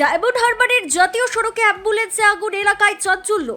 Diamond হারবারের জাতীয় সড়কে অ্যাম্বুলেন্সে আগুন এলাকায় চাঞ্চল্য।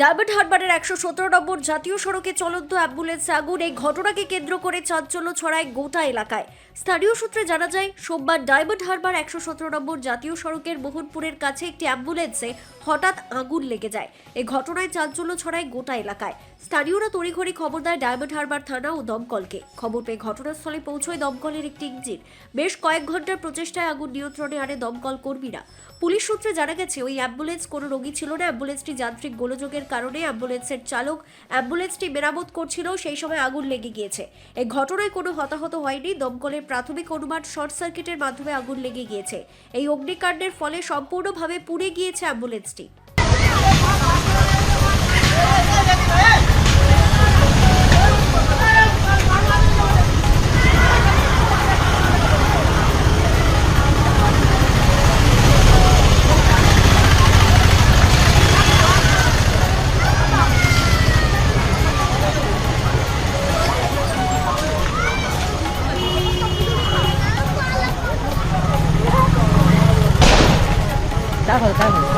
ডায়মন্ড হারবারের একশো সতেরো নম্বর জাতীয় সড়কে চলন্ত অ্যাম্বুলেন্সে আগুন। এই ঘটনাকে কেন্দ্র করে চাঞ্চল্য ছড়ায় গোটা এলাকায়। স্থানীয় সূত্রে জানা যায়, সোমবার ডায়মন্ড হারবার একশো সতেরো নম্বর জাতীয় সড়কের মোহনপুরের কাছে একটি অ্যাম্বুলেন্সে হঠাৎ আগুন লেগে যায়। এই ঘটনায় চাঞ্চল্য ছড়ায় গোটা এলাকায়। স্থানীয়রা তড়িঘড়ি খবর দেয় ডায়মন্ড হারবার থানা ও দমকলকে। খবর পেয়ে ঘটনাস্থলে পৌঁছয় দমকলের একটি ইঞ্জিন। বেশ কয়েক ঘণ্টার প্রচেষ্টায় আগুন নিয়ন্ত্রণে আনে দমকল কর্মীরা। পুলিশ সূত্রে জানা গেছে, ওই অ্যাম্বুলেন্স কোনো রোগী ছিল না। অ্যাম্বুলেন্সটি যান্ত্রিক গোলযোগের কারণে অ্যাম্বুলেন্সের চালক অ্যাম্বুলেন্সটি মেরামত করছিল, সেই সময় আগুন লেগে গিয়েছে। এই ঘটনায় কোনো হতাহত হয়নি। দমকলের প্রাথমিক অনুমান শর্ট সার্কিটের মাধ্যমে আগুন লেগে গিয়েছে। এই অগ্নিকাণ্ডের ফলে সম্পূর্ণভাবে পুড়ে গিয়েছে অ্যাম্বুলেন্সটি। 待的儿，待会。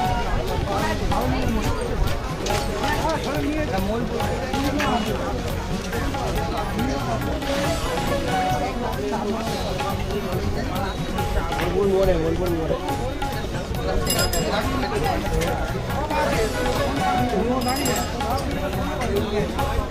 muốn mua này muốn muốn mua này. Hãy subscribe cho kênh Ghiền Mì Gõ Để không bỏ lỡ những video hấp dẫn